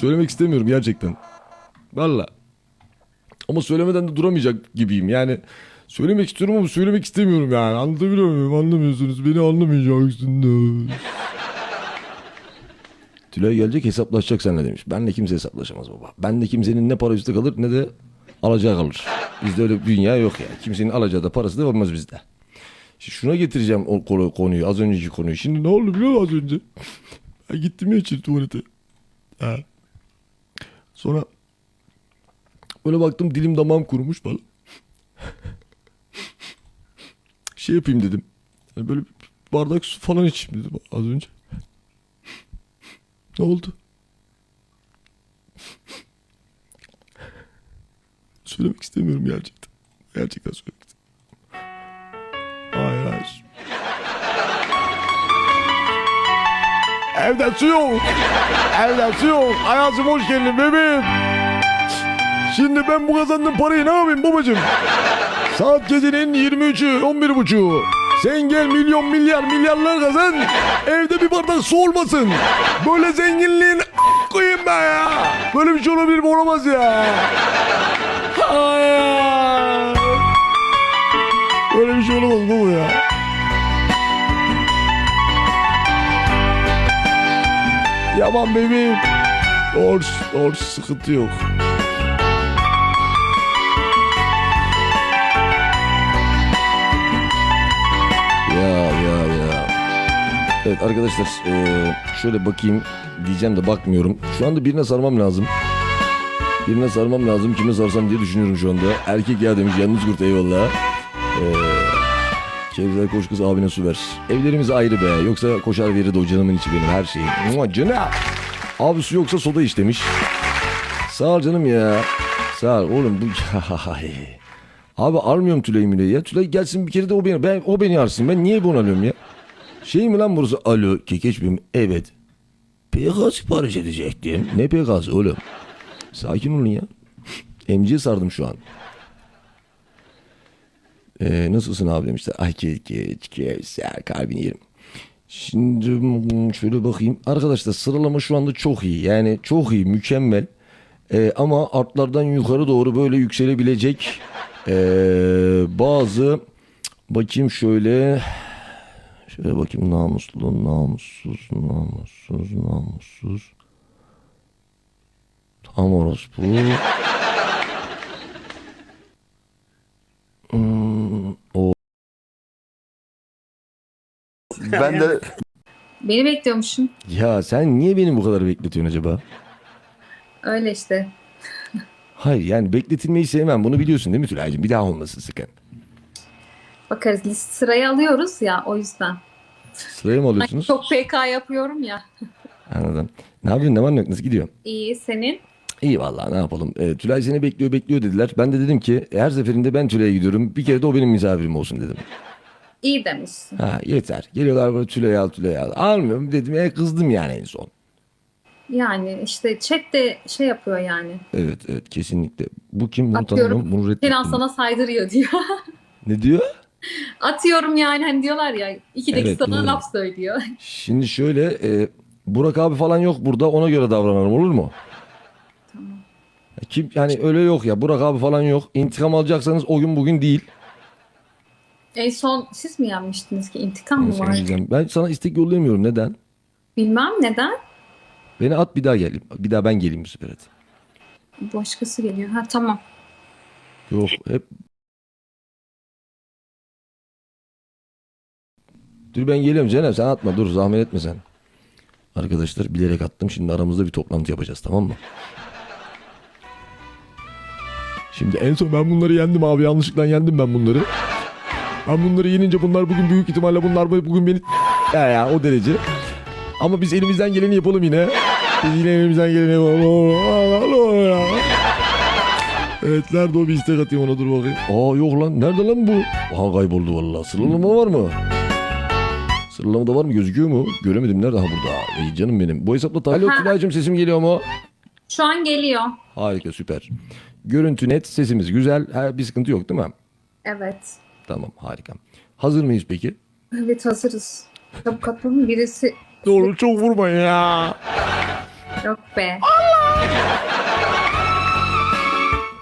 Söylemek istemiyorum gerçekten. Valla. Ama söylemeden de duramayacak gibiyim. Yani söylemek istiyorum ama söylemek istemiyorum yani. Anlatabiliyor muyum? Anlamıyorsunuz. Beni anlamayacaksınız. Tülay gelecek hesaplaşacak seninle demiş. Benle kimse hesaplaşamaz baba. Benle kimsenin ne para üstü kalır ne de alacağı kalır. Bizde öyle bir dünya yok ya. Kimsenin alacağı da parası da olmaz bizde. Şimdi şuna getireceğim o konu- konuyu. Az önceki konuyu. Şimdi ne oldu biliyor musun az önce? Ben gittim ya içeri tuvalete. Ha. Sonra böyle baktım dilim damağım kurumuş falan. şey yapayım dedim. Hani böyle bir bardak su falan içeyim dedim az önce. Ne oldu? Söylemek istemiyorum gerçekten. Gerçekten söylemek istemiyorum. Hayır hayır. Evde su yok. Evde su yok. Ayazım hoş geldin bebeğim. Şimdi ben bu kazandığım parayı ne yapayım babacığım? Saat gecenin 23'ü 11 buçuğu. Sen gel milyon milyar milyarlar kazan. Evde bir bardak su olmasın. Böyle zenginliğin koyayım ben ya. Böyle bir şey olabilir mi olamaz ya. Hayır. Böyle bir şey olamaz baba ya. Yaman bebeğim. Doğru, doğru sıkıntı yok. Ya ya ya. Evet arkadaşlar eee, şöyle bakayım diyeceğim de bakmıyorum. Şu anda birine sarmam lazım. Birine sarmam lazım. Kime sarsam diye düşünüyorum şu anda. Erkek ya demiş yalnız kurt eyvallah. Eee Kevzer koş kız abine su ver. Evlerimiz ayrı be. Yoksa koşar verirdi o canımın içi benim her şeyim. Mua, Canım. Abi su yoksa soda iç demiş. Sağ ol canım ya. Sağ ol oğlum bu... Abi almıyorum Tülay'ı Mülay'ı ya. Tülay gelsin bir kere de o beni, ben, o beni arsın. Ben niye bunu alıyorum ya? Şey mi lan burası? Alo kekeç miyim? Evet. PK sipariş edecektim. Ne PK'sı oğlum? Sakin olun ya. Emciye sardım şu an. Ee, nasılsın abi demişler. Ay kekeç kevser kalbini yerim. Şimdi hmm, şöyle bakayım. Arkadaşlar sıralama şu anda çok iyi. Yani çok iyi, mükemmel. Ee, ama artlardan yukarı doğru böyle yükselebilecek ee, bazı bakayım şöyle şöyle bakayım namuslu, namussuz, namussuz, namussuz. Tam orospu. Hmm, Ben de Beni bekliyormuşum. ya sen niye beni bu kadar bekletiyorsun acaba? Öyle işte. Hayır yani bekletilmeyi sevmem. Bunu biliyorsun değil mi Tülay'cığım? Bir daha olmasın sakın. Bakarız list sırayı alıyoruz ya o yüzden. Sıraya mı Ay, alıyorsunuz? çok PK yapıyorum ya. Anladım. Ne yapıyorsun? Ne var ne yok? Nasıl gidiyor? İyi senin. İyi vallahi ne yapalım. Ee, Tülay seni bekliyor bekliyor dediler. Ben de dedim ki her seferinde ben Tülay'a gidiyorum. Bir kere de o benim misafirim olsun dedim. İyi demişsin. Ha yeter. Geliyorlar böyle Tülay'ı al Tülay'ı al. Almıyorum dedim. E kızdım yani en son. Yani işte chat de şey yapıyor yani. Evet evet kesinlikle. Bu kim? Bunu tanımıyorum. Bunu. Kenan sana saydırıyor diyor. Ne diyor? Atıyorum yani hani diyorlar ya iki dakika Evet, sana doğru. laf söylüyor. Şimdi şöyle e, Burak abi falan yok burada ona göre davranalım olur mu? Tamam. Kim yani öyle yok ya Burak abi falan yok. İntikam alacaksanız o gün bugün değil. En son siz mi yenmiştiniz ki intikam mı var? diyeceğim. Ben sana istek yollayamıyorum. Neden? Bilmem neden. Beni at bir daha geleyim. Bir daha ben geleyim bu sefer hadi. Başkası geliyor. Ha tamam. Yok hep Dur ben geliyorum Cener sen atma dur zahmet etme sen. Arkadaşlar bilerek attım şimdi aramızda bir toplantı yapacağız tamam mı? Şimdi en son ben bunları yendim abi yanlışlıkla yendim ben bunları. Ben bunları yenince bunlar bugün büyük ihtimalle bunlar bugün beni ya ya o derece. Ama biz elimizden geleni yapalım yine. Biz yine elimizden geleni yapalım. Evet nerede o bir istek atayım ona dur bakayım. Aa yok lan nerede lan bu? Aha kayboldu vallahi. Sıralama var mı? Sıralamada var mı gözüküyor mu? Göremedim nerede? Ha burada. Ey canım benim. Bu hesapla Alo Aha. Tülay'cığım sesim geliyor mu? Şu an geliyor. Harika süper. Görüntü net sesimiz güzel. Ha, bir sıkıntı yok değil mi? Evet. Tamam harika. Hazır mıyız peki? Evet hazırız. Çabuk atalım birisi Doğru çok vurmayın ya. Yok be.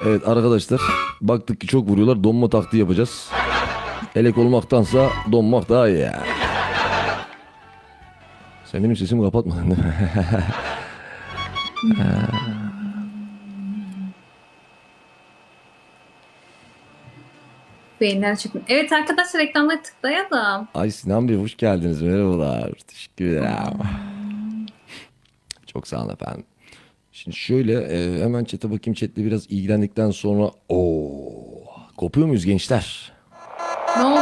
Evet arkadaşlar baktık ki çok vuruyorlar donma taktiği yapacağız. Elek olmaktansa donmak daha iyi ya. Sen benim sesimi kapatmadın değil mi? Beyinler çıkmıyor. Evet arkadaşlar ekranlara tıklayalım. Ay Sinan Bey hoş geldiniz merhabalar. Teşekkür ederim. Çok sağ olun efendim. Şimdi şöyle e, hemen chat'e bakayım chat'le biraz ilgilendikten sonra o kopuyor muyuz gençler? Ne oldu?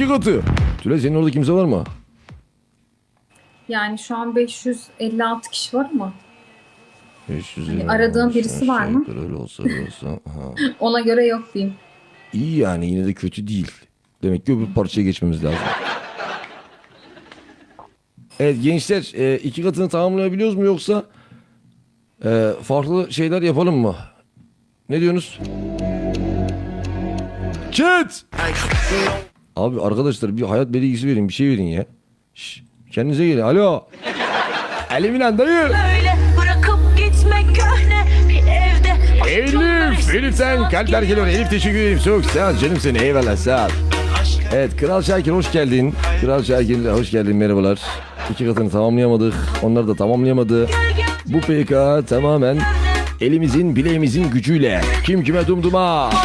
İki katı. Tülay senin orada kimse var mı? yani şu an 556 kişi var mı? 500 Hani aradığın birisi var mı? Öyle olsa öyle olsa. Ha. Ona göre yok diyeyim. İyi yani yine de kötü değil. Demek ki öbür parçaya geçmemiz lazım. Evet gençler e, iki katını tamamlayabiliyoruz mu yoksa e, farklı şeyler yapalım mı? Ne diyorsunuz? Chat! Abi arkadaşlar bir hayat bilgisi verin bir şey verin ya. Şş, kendinize gelin. Alo. Eliminen dayı. Öyle bırakıp gitmek köhne bir evde Elif, Elif'ten kalpler geliyor. Elif teşekkür ederim. Çok sağ ol canım seni. Eyvallah sağ ol. Evet Kral Şakir hoş geldin. Kral Şakir hoş geldin merhabalar. İki katını tamamlayamadık. Onlar da tamamlayamadı. Bu PK tamamen elimizin bileğimizin gücüyle. Kim kime dumduma.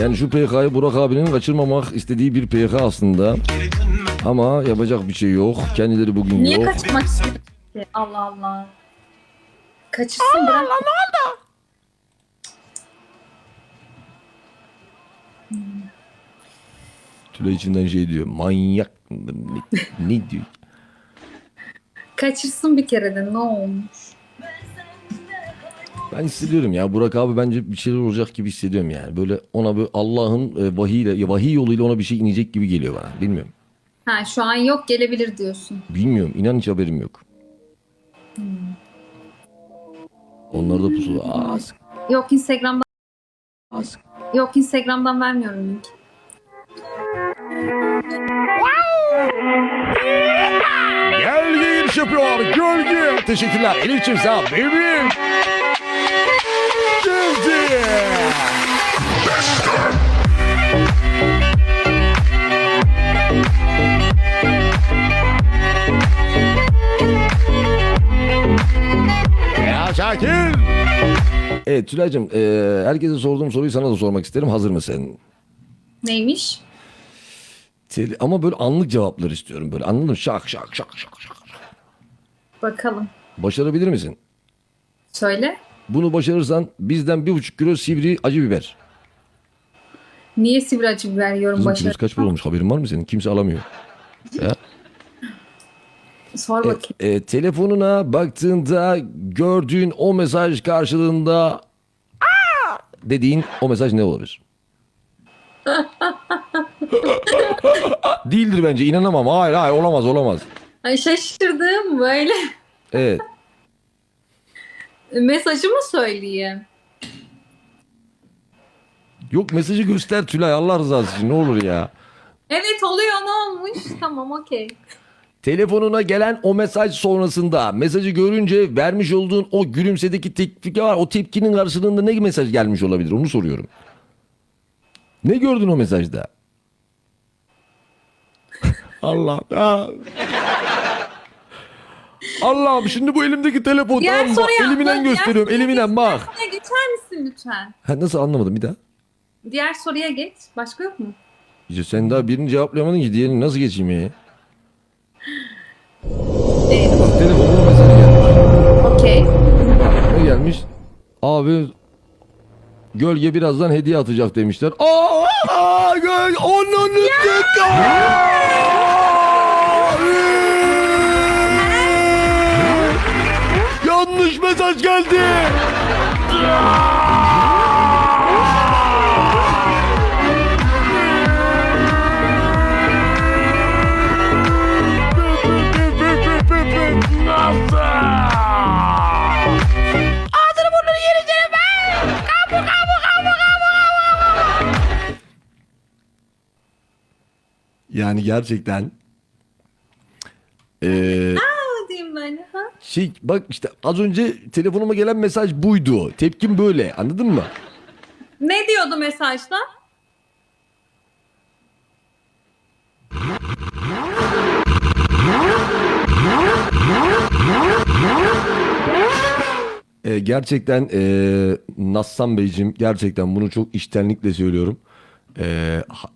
Yani şu PK'yı Burak abinin kaçırmamak istediği bir PK aslında. Ama yapacak bir şey yok. Kendileri bugün Niye yok. kaçmak ki? Allah Allah. Kaçırsın bırak. Tülay içinden şey diyor. Manyak. Ne, ne diyor? Kaçırsın bir kere de ne olmuş? Ben hissediyorum ya Burak abi bence bir şeyler olacak gibi hissediyorum yani. Böyle ona böyle Allah'ın e, vahiyle, ya vahiy yoluyla ona bir şey inecek gibi geliyor bana. Bilmiyorum. Ha şu an yok gelebilir diyorsun. Bilmiyorum. İnan hiç haberim yok. Onlarda pusu. Aa, sık- Yok Instagram'dan Yok Instagram'dan vermiyorum link. Gölge giriş yapıyor. Gölge. Teşekkürler. Elif'ciğim sağ ol. Bebeğim. Şakir. Evet Tülay'cığım e, herkese sorduğum soruyu sana da sormak isterim. Hazır mısın? Neymiş? Tele- ama böyle anlık cevaplar istiyorum böyle anladın mı? Şak şak şak şak şak. Bakalım. Başarabilir misin? Söyle. Bunu başarırsan bizden bir buçuk kilo sivri acı biber. Niye sivri acı biber yiyorum Kızım başarı? kilosu kaç para olmuş haberin var mı senin? Kimse alamıyor. Ya. Sor Evet, bakayım. e, telefonuna baktığında gördüğün o mesaj karşılığında "Aa!" dediğin o mesaj ne olabilir? Değildir bence inanamam. Hayır hayır olamaz olamaz. Ay şaşırdım böyle. Evet. Mesajı mı söyleyeyim? Yok mesajı göster Tülay Allah rızası için ne olur ya. Evet oluyor ne olmuş? Tamam okey. Telefonuna gelen o mesaj sonrasında mesajı görünce vermiş olduğun o gülümsedeki tepki var. O tepkinin karşılığında ne mesaj gelmiş olabilir onu soruyorum. Ne gördün o mesajda? Allah. ya. Allah'ım şimdi bu elimdeki telefon Diğer tamam mı? Atla, diğer gösteriyorum soruya eliminen geç, bak. Diğer soruya geçer misin lütfen? Ha, nasıl anlamadım bir daha? Diğer soruya geç. Başka yok mu? İşte sen daha birini cevaplayamadın ki diğerini nasıl geçeyim ya? Evet. Telefonuma mesaj gelmiş. Okey. Ne gelmiş? Abi gölge birazdan hediye atacak demişler. Aa, aa göl onun Yanlış mesaj geldi. Yani gerçekten eee Ne diyeyim ben? Ha? şey bak işte az önce telefonuma gelen mesaj buydu. Tepkim böyle anladın mı? Ne diyordu mesajda? Ee, gerçekten ee, Nassan Beyciğim gerçekten bunu çok içtenlikle söylüyorum. Ee, ha-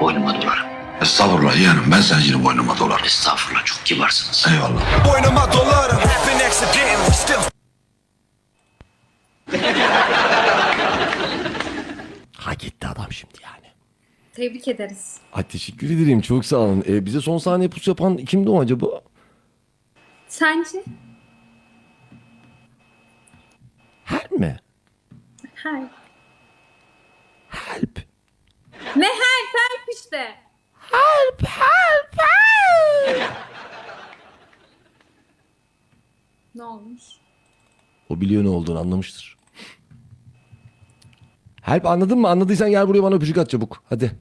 Boynuma dolarım. Estağfurullah yeğenim ben senin boynuma dolarım. Estağfurullah çok kibarsınız. Eyvallah. Boynuma dolarım Happen accidentally Still hak etti adam şimdi yani. Tebrik ederiz. Ay teşekkür ederim çok sağ olun. Ee, bize son saniye pus yapan kimdi o acaba? Sence? Her mi? Help. Help. Ne help help işte. Help help help. Ne olmuş? O biliyor ne olduğunu anlamıştır. Help anladın mı? Anladıysan gel buraya bana öpücük at çabuk. Hadi.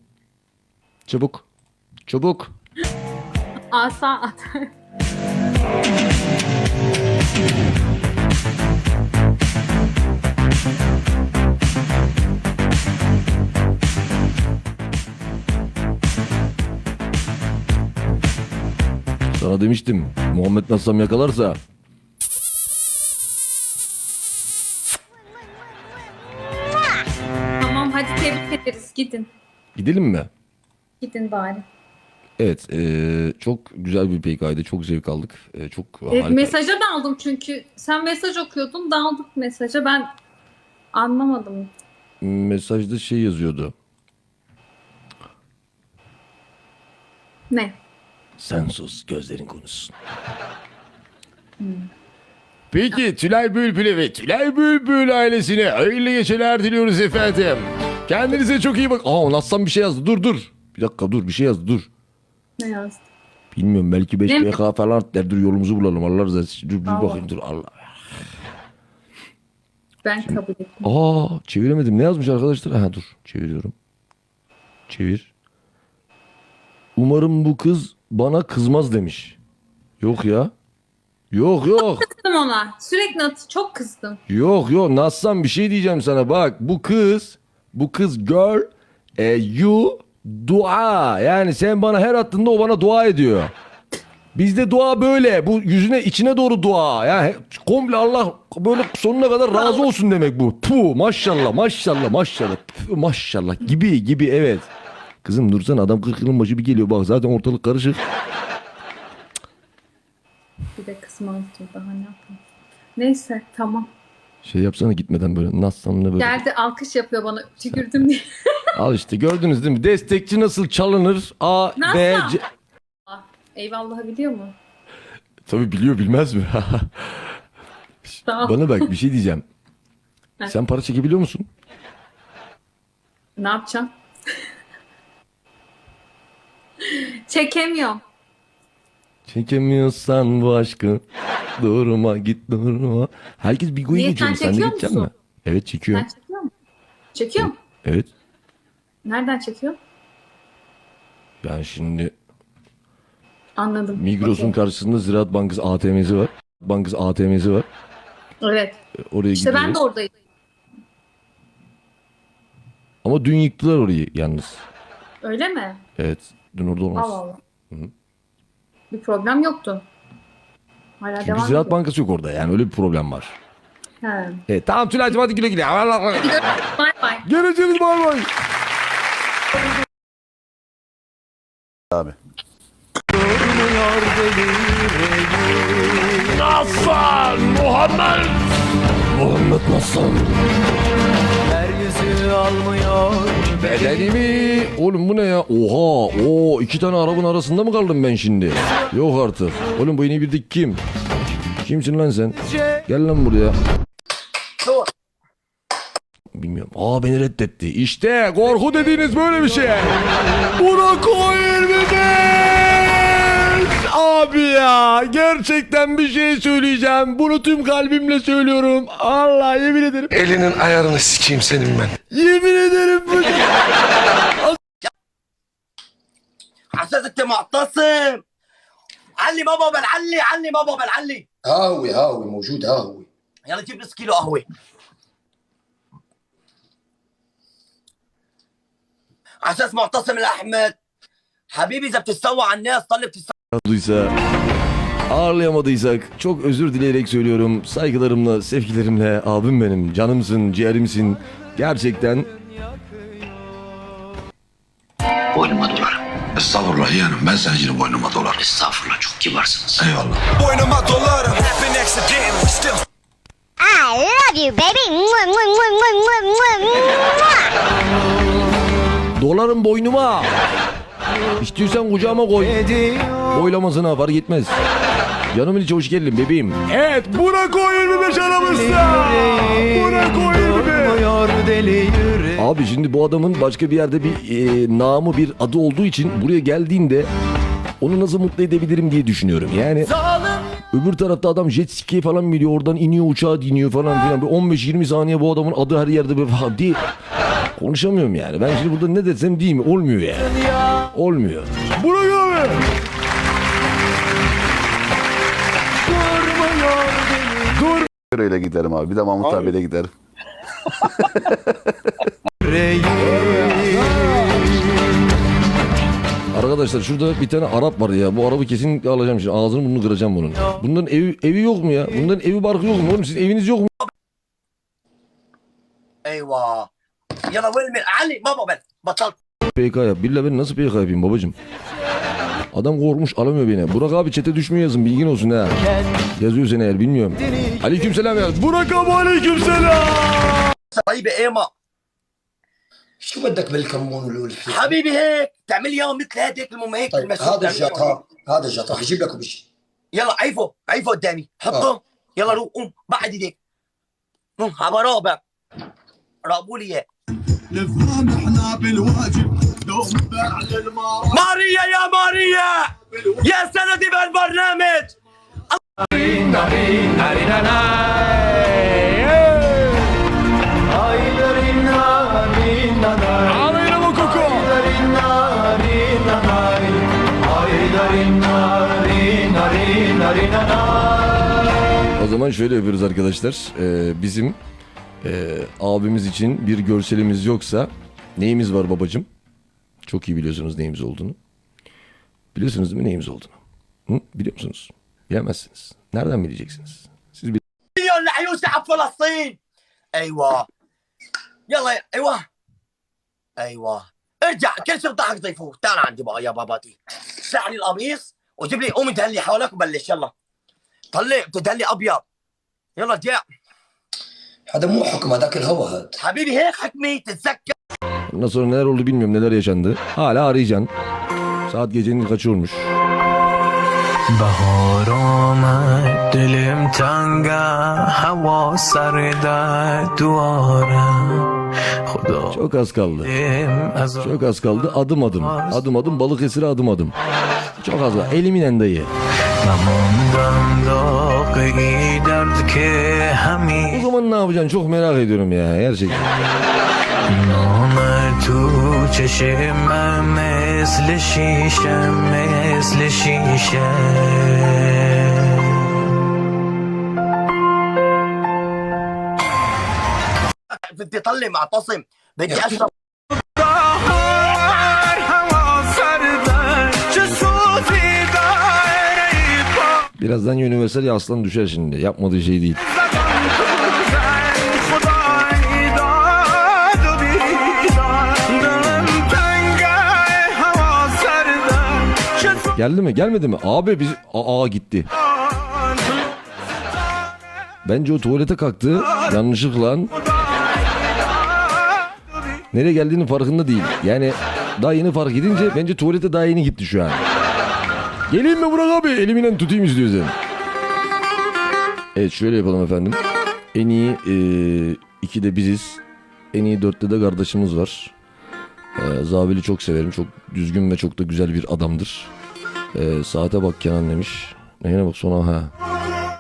Çabuk. Çabuk. Asa at. Sana demiştim. Muhammed Nassam yakalarsa. tamam hadi tebrik ederiz. Gidin. Gidelim mi? Gidin bari. Evet. eee, çok güzel bir PK'ydı. Çok zevk aldık. Eee, çok Evet, harika. mesaja daldım çünkü sen mesaj okuyordun daldık mesaja ben anlamadım. Mesajda şey yazıyordu. Ne? Sen sus gözlerin konuşsun. Peki Tülay Bülbül'e ve Tülay Bülbül ailesine hayırlı geceler diliyoruz efendim. Kendinize çok iyi bak. Aa Nassan bir şey yazdı. Dur dur. Bir dakika dur bir şey yazdı dur. Ne yazdın? Bilmiyorum belki 5 Ne? PK falan der. Dur yolumuzu bulalım. Allah razı olsun. Dur bir Allah. bakayım dur Allah. Ben kabul ettim. Aa çeviremedim. Ne yazmış arkadaşlar? Ha dur çeviriyorum. Çevir. Umarım bu kız bana kızmaz demiş. Yok ya. Yok yok. Kızdım ona. Sürekli at- çok kızdım. yok yok. Nassan bir şey diyeceğim sana. Bak bu kız bu kız girl e, you dua. Yani sen bana her attığında o bana dua ediyor. Bizde dua böyle. Bu yüzüne içine doğru dua. Yani komple Allah böyle sonuna kadar razı olsun demek bu. Puh maşallah maşallah maşallah. Puh, maşallah gibi gibi evet. Kızım dursana adam 40 yılın başı bir geliyor bak zaten ortalık karışık. Bir de kızmaz diyor daha ne yapayım. Neyse tamam. Şey yapsana gitmeden böyle Nassan'la böyle. Geldi alkış yapıyor bana tükürdüm diye. Al işte gördünüz değil mi? Destekçi nasıl çalınır? A, B? C. Eyvallah biliyor mu? Tabii biliyor bilmez mi? Tamam. Bana bak bir şey diyeceğim. Sen para çekebiliyor musun? Ne yapacağım? Çekemiyorum. Çekemiyorsan bu aşkı durma git durma. Herkes bir goyu Niye, geçiyor. sen Sen de çekiyor geçeceksin mi? musun? Evet çekiyor. Sen çekiyor musun? Çekiyor mu? Evet. Nereden çekiyor? Yani şimdi Anladım. Migros'un Okey. karşısında Ziraat Bankası ATM'si var. Bankası ATM'si var. Evet. Oraya İşte ben gidiyoruz. de oradayım. Ama dün yıktılar orayı yalnız. Öyle mi? Evet. Dün orada olmaz. Allah Allah. Bir problem yoktu. Hala Çünkü devam Ziraat ediyor. Bankası yok orada yani öyle bir problem var. He. Evet tamam Tülay'cım hadi güle güle. Bay bay. Görüşürüz bay bay. Abi. Hasan Muhammed Muhammed Nasıl? Almıyor Bedenimi. Oğlum bu ne ya? Oha. Oo iki tane arabanın arasında mı kaldım ben şimdi? Yok artık. Oğlum bu yeni birdik kim? Kimsin lan sen? Gel lan buraya. Bilmiyorum. Aa beni reddetti. İşte korku dediğiniz böyle bir şey. Buna koy 25. Abi ya gerçekten bir şey söyleyeceğim. Bunu tüm kalbimle söylüyorum. Allah yemin ederim. Elinin ayarını sikeyim senin ben. Yemin ederim bu. عساس انت معتصم علي بابا بنعلي علي بابا بنعلي هاوي هاوي موجود هاوي يلا جيب نص كيلو قهوه عساس معتصم الاحمد حبيبي اذا بتتسوى على الناس طلب تتسوى Duysa ağırlayamadıysak çok özür dileyerek söylüyorum. Saygılarımla, sevgilerimle abim benim, canımsın, ciğerimsin. Gerçekten Boynuma dolarım. Estağfurullah yeğenim ben senin için boynuma dolarım. Estağfurullah çok kibarsınız. Eyvallah. boynuma dolarım Happen accidentally still I love you, baby. Mwah, mwah, mwah, mwah, mwah, mwah, mwah. dolarım boynuma. İstiyorsan kucağıma koy. Boylamasına fark etmez. Canımın içi hoş geldin bebeğim. Evet buna koy 25 aramızda. Buna koy 25. Olmuyor deli yürek Abi şimdi bu adamın başka bir yerde bir e, namı bir adı olduğu için buraya geldiğinde onu nasıl mutlu edebilirim diye düşünüyorum. Yani öbür tarafta adam jet ski'ye falan biliyor oradan iniyor uçağa iniyor falan filan. Bir 15-20 saniye bu adamın adı her yerde böyle falan değil. Konuşamıyorum yani. Ben şimdi burada ne desem değil mi? Olmuyor yani. Olmuyor. Burak Öyle giderim abi. Bir de Mahmut abiyle giderim. Arkadaşlar şurada bir tane Arap var ya. Bu Arap'ı kesin alacağım şimdi. Ağzını burnunu kıracağım bunun. Bunların evi, evi yok mu ya? Bunların evi barkı yok mu oğlum? Sizin eviniz yok mu? ايوه يلا وين من علي بابا بل بطلت PK yap. Billah ben nasıl PK yapayım babacım? Adam korkmuş alamıyor beni. Burak abi çete düşmüyor yazın bilgin olsun ha. Yazıyor seni eğer bilmiyorum. Aleyküm selam yaz. Burak abi aleyküm selam. طيب إيما. شو بدك بالكمون والفلفل؟ حبيبي هيك تعمل لي اياهم مثل هيك المهم هيك طيب المسؤول. هذا تعمل الجات. ها هذا الجات راح أجيب لك بشي يلا عيفو عيفو قدامي. حطه يلا روح قوم. بعد ايديك قوم على رابع. رابوا لي إياه. نفهم إحنا بالواجب دوم بعد الماء ماريا يا ماريا! يا سندي بهالبرنامج Ağlayın o koku. O zaman şöyle yapıyoruz arkadaşlar. Ee, bizim e, abimiz için bir görselimiz yoksa neyimiz var babacım? Çok iyi biliyorsunuz neyimiz olduğunu. Biliyorsunuz değil mi neyimiz olduğunu? Hı? Biliyor musunuz? Bilemezsiniz. Nereden bileceksiniz? Siz bil- مليون لعيون شعب فلسطين ايوه يلا يا- ايوه ايوه ارجع كل شيء ضحك ضيفوه تعال عندي بقى يا باباتي ساعني القميص وجيب لي قوم دهلي حولك وبلش يلا طلع بتدهلي ابيض يلا جاء هذا مو حكم هذاك الهوا هاد حبيبي هيك حكمي تتذكر Ondan sonra neler oldu bilmiyorum neler yaşandı. Hala arayacaksın. Saat gecenin kaçı olmuş. بهار آمد دلم تنگه هوا سرده دواره خدا Çok az kaldı. دیم از Çok az kaldı. Adım adım. Adım adım Balıkesir'e adım adım. Çok az var. Elimin dayı. نماندم داغی درد که O همی zaman ne yapacaksın çok merak ediyorum ya gerçekten. نامه تو چشمم مثل شیشه مثل شیشه بدي طلع معتصم بدي اشرب Birazdan Universal ya aslan düşer şimdi. Yapmadığı şey değil. Geldi mi? Gelmedi mi? Abi biz aa gitti. Bence o tuvalete kalktı. Yanlışlıkla. Nereye geldiğinin farkında değil. Yani daha yeni fark edince bence tuvalete daha yeni gitti şu an. Geleyim mi Burak abi? Elimle tutayım istiyorsan. Evet şöyle yapalım efendim. En iyi e, iki de biziz. En iyi dörtte de kardeşimiz var. E, Zabil'i çok severim. Çok düzgün ve çok da güzel bir adamdır. E, saate bak Kenan demiş. Neyine bak sonra ha.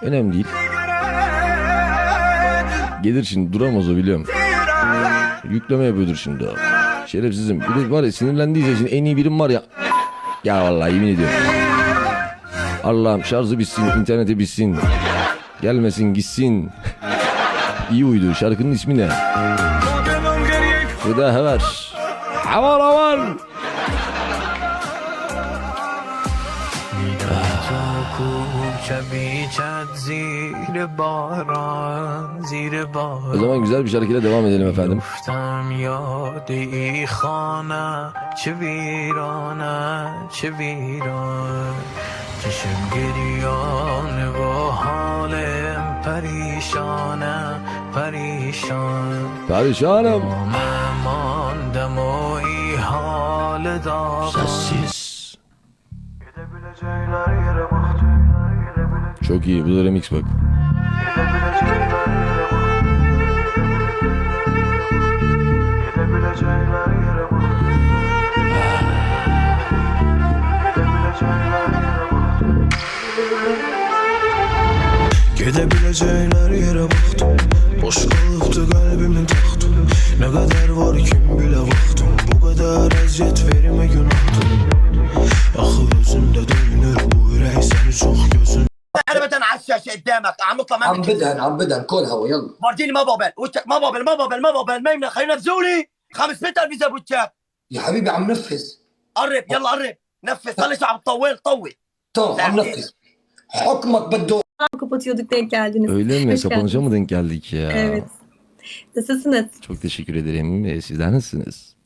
Önemli değil. Gelir şimdi duramaz o biliyorum. Yükleme yapıyordur şimdi o. Şerefsizim. Bir de var ya sinirlendiyse şimdi en iyi birim var ya. Ya vallahi yemin ediyorum. Allah'ım şarjı bitsin, interneti bitsin. Gelmesin gitsin. İyi uydu. Şarkının ismi ne? Fıda Hever. Aman aman. زیر باران زیر O باران zaman güzel bir şarkıyla devam edelim efendim. گفتم یاد ای خانه چه ویرانه چه ویران چشم گریان و حالم پریشانه پریشان Perişanım. ماندم و ای حال داغان Sessiz. Çok iyi. Bu da remix bak. Gidebileceğler yere baktım Boş kalıptı kalbimin tahtı Ne kadar var kim bile baktım Bu kadar eziyet verime günahtı Akıl özünde dönür bu yürek seni çok gözün ابدا على الشاشه قدامك عم نطلع ما عم بدهن عم بدهن كل هوا يلا فرجيني ما بقبل وشك ما بقبل ما بقبل ما بقبل ما يمنع خلينا نفزولي 500 ألف فيزا بوشك يا حبيبي عم نفذ قرب يلا قرب نفذ شو عم تطول طول تمام عم نفذ حكمك بده Kapatıyorduk denk geldiniz. Öyle mi? Geldiniz. mı denk geldik ya? Evet. Nasılsınız? Çok teşekkür ederim. Sizler nasılsınız?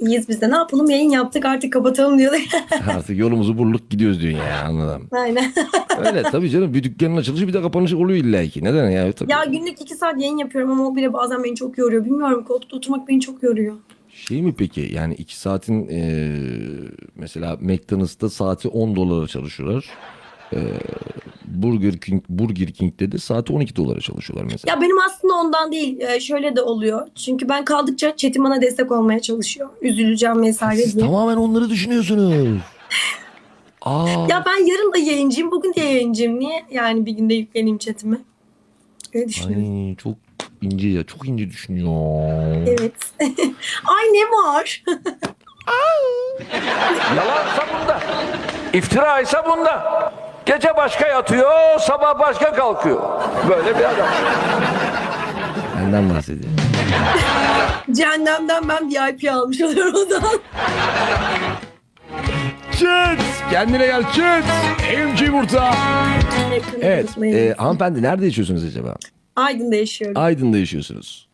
İyiyiz biz de. Ne yapalım? Yayın yaptık artık kapatalım diyorduk. Artık yolumuzu burluk gidiyoruz diyorsun ya anladım. Aynen. Öyle tabii canım bir dükkanın açılışı bir de kapanışı oluyor illa ki. Neden ya? Tabii. ya günlük iki saat yayın yapıyorum ama o bile bazen beni çok yoruyor. Bilmiyorum koltukta oturmak beni çok yoruyor. Şey mi peki yani iki saatin eee, mesela McDonald's'ta saati 10 dolara çalışıyorlar. Eee, Burger King Burger King'de de saati 12 dolara çalışıyorlar mesela. Ya benim aslında ondan değil. Ee, şöyle de oluyor. Çünkü ben kaldıkça chatim bana destek olmaya çalışıyor. Üzüleceğim vesaire Siz diye. tamamen onları düşünüyorsunuz. Aa, Ya ben yarın da yayıncıyım, bugün de yayıncıyım. Niye yani bir günde yükleneyim chatime? Öyle düşünüyorum. ay, çok ince ya çok ince düşünüyor. Evet. Ay ne var? Yalansa bunda. İftira ise bunda. Gece başka yatıyor, sabah başka kalkıyor. Böyle bir adam. Benden bahsediyor. Cehennemden ben VIP almış oluyorum o zaman. Çıt! Kendine gel çıt! Emci yumurta. Evet. e, hanımefendi nerede yaşıyorsunuz acaba? Aydın'da yaşıyorum. Aydın'da yaşıyorsunuz.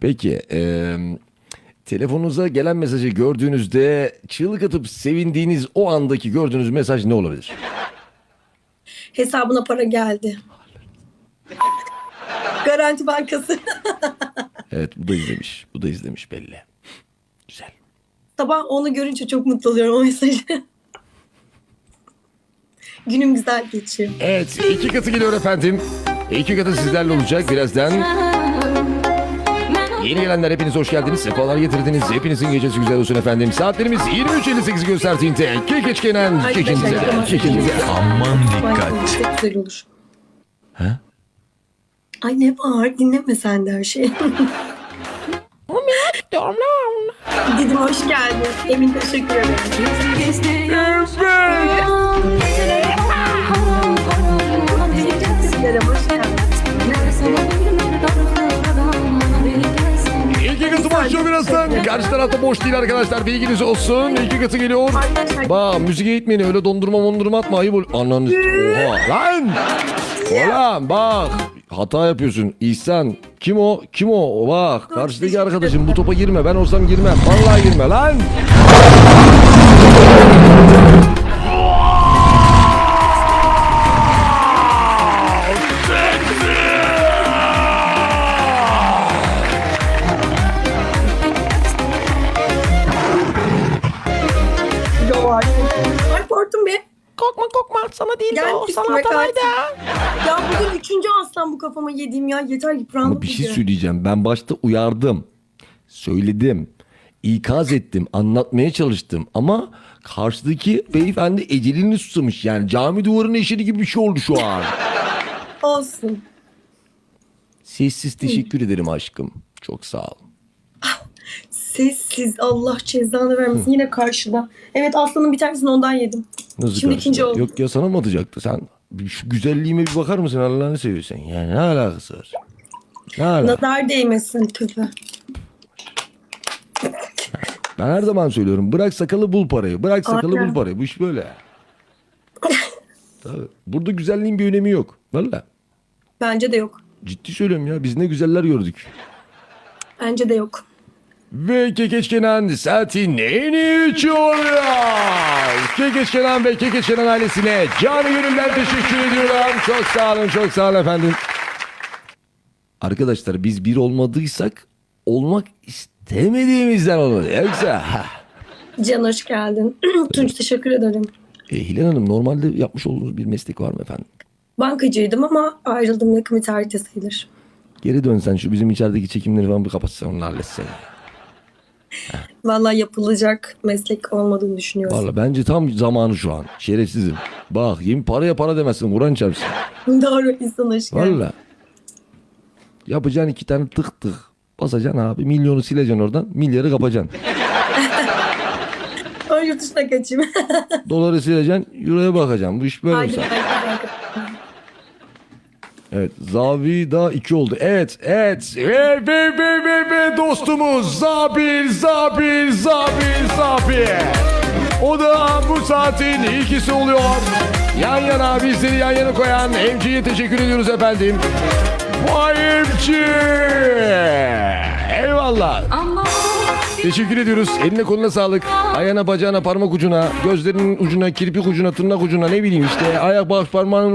Peki e, telefonunuza gelen mesajı gördüğünüzde çığlık atıp sevindiğiniz o andaki gördüğünüz mesaj ne olabilir? Hesabına para geldi. Garanti Bankası. Evet bu da izlemiş. Bu da izlemiş belli. Güzel. Sabah onu görünce çok mutlu oluyorum o mesajı. Günüm güzel geçiyor. Evet iki katı geliyor efendim. İki katı sizlerle olacak birazdan. Yeni gelenler hepiniz hoş geldiniz. Sefalar getirdiniz. Hepinizin gecesi güzel olsun efendim. Saatlerimiz 23.58 gösterdiğinde kekeç Ay, kekinize, teşekkür kekinize. Aman dikkat. Çok güzel olur. He? Ay ne var dinleme sen de her şeyi. Dedim hoş geldin. Emin teşekkür ederim. Sizlere hoş geldin. Başlıyor birazdan. Karşı tarafta boş değil arkadaşlar. Bilginiz olsun. İki katı geliyor. Bak müzik eğitmeni öyle dondurma mondurma atma ayıp ol. Ananı. Oha lan. Ulan bak. Hata yapıyorsun. İhsan. Kim o? Kim o? Bak. Karşıdaki arkadaşım bu topa girme. Ben olsam girmem. Vallahi girme lan. Kafama yediğim ya. Yeter yıprandım. Ama bir şey söyleyeceğim. Ben başta uyardım. Söyledim. ikaz ettim. Anlatmaya çalıştım. Ama karşıdaki beyefendi ecelini susamış. Yani cami duvarının eşeri gibi bir şey oldu şu an. Olsun. Sessiz teşekkür ederim aşkım. Çok sağ ol. Sessiz Allah cezanı vermesin. Yine karşıda. Evet aslanın bir tanesini ondan yedim. Nasıl Şimdi karşıda? ikinci oldu. Yok ya sana mı atacaktı? Sen şu güzelliğime bir bakar mısın Allah'ını seviyorsan? Yani ne alakası var? Ne alakası? Nazar değmesin köpü. Ben her zaman söylüyorum. Bırak sakalı bul parayı. Bırak sakalı Aynen. bul parayı. Bu iş böyle. Tabii. Burada güzelliğin bir önemi yok. Valla. Bence de yok. Ciddi söylüyorum ya. Biz ne güzeller gördük. Bence de yok. Ve Kekeç Kenan saatin en iyi. Kekeç Kenan ve Kekeç Kenan ailesine canı gönülden teşekkür ediyorum. Çok sağ olun, çok sağ olun efendim. Arkadaşlar biz bir olmadıysak olmak istemediğimizden olmadı. Yoksa... Can hoş geldin. Tunç teşekkür ederim. E, Hilal Hanım normalde yapmış olduğunuz bir meslek var mı efendim? Bankacıydım ama ayrıldım yakın bir tarihte sayılır. Geri dönsen şu bizim içerideki çekimleri falan bir kapatsan onu halletsen. Vallahi yapılacak meslek olmadığını düşünüyorum. Valla bence tam zamanı şu an. Şerefsizim. Bak yemin paraya para demezsin. Kur'an çarpsın. Doğru insan hoş geldin. Valla. Yapacaksın iki tane tık tık. Basacaksın abi. Milyonu sileceksin oradan. Milyarı kapacaksın. O yurt dışına kaçayım. Doları sileceksin. Euroya bakacaksın. Bu iş böyle mi? haydi, haydi. Evet. Zavida 2 oldu. Evet. Evet. Ve ve ve ve ve dostumuz Zabir Zabir Zabir Zabir. O da bu saatin ikisi oluyor. Yan yana bizleri yan yana koyan Emci'ye teşekkür ediyoruz efendim. Vay Emci. Eyvallah. Teşekkür ediyoruz. Eline koluna sağlık. Ayağına, bacağına, parmak ucuna, gözlerinin ucuna, kirpik ucuna, tırnak ucuna ne bileyim işte. Ayak baş parmağının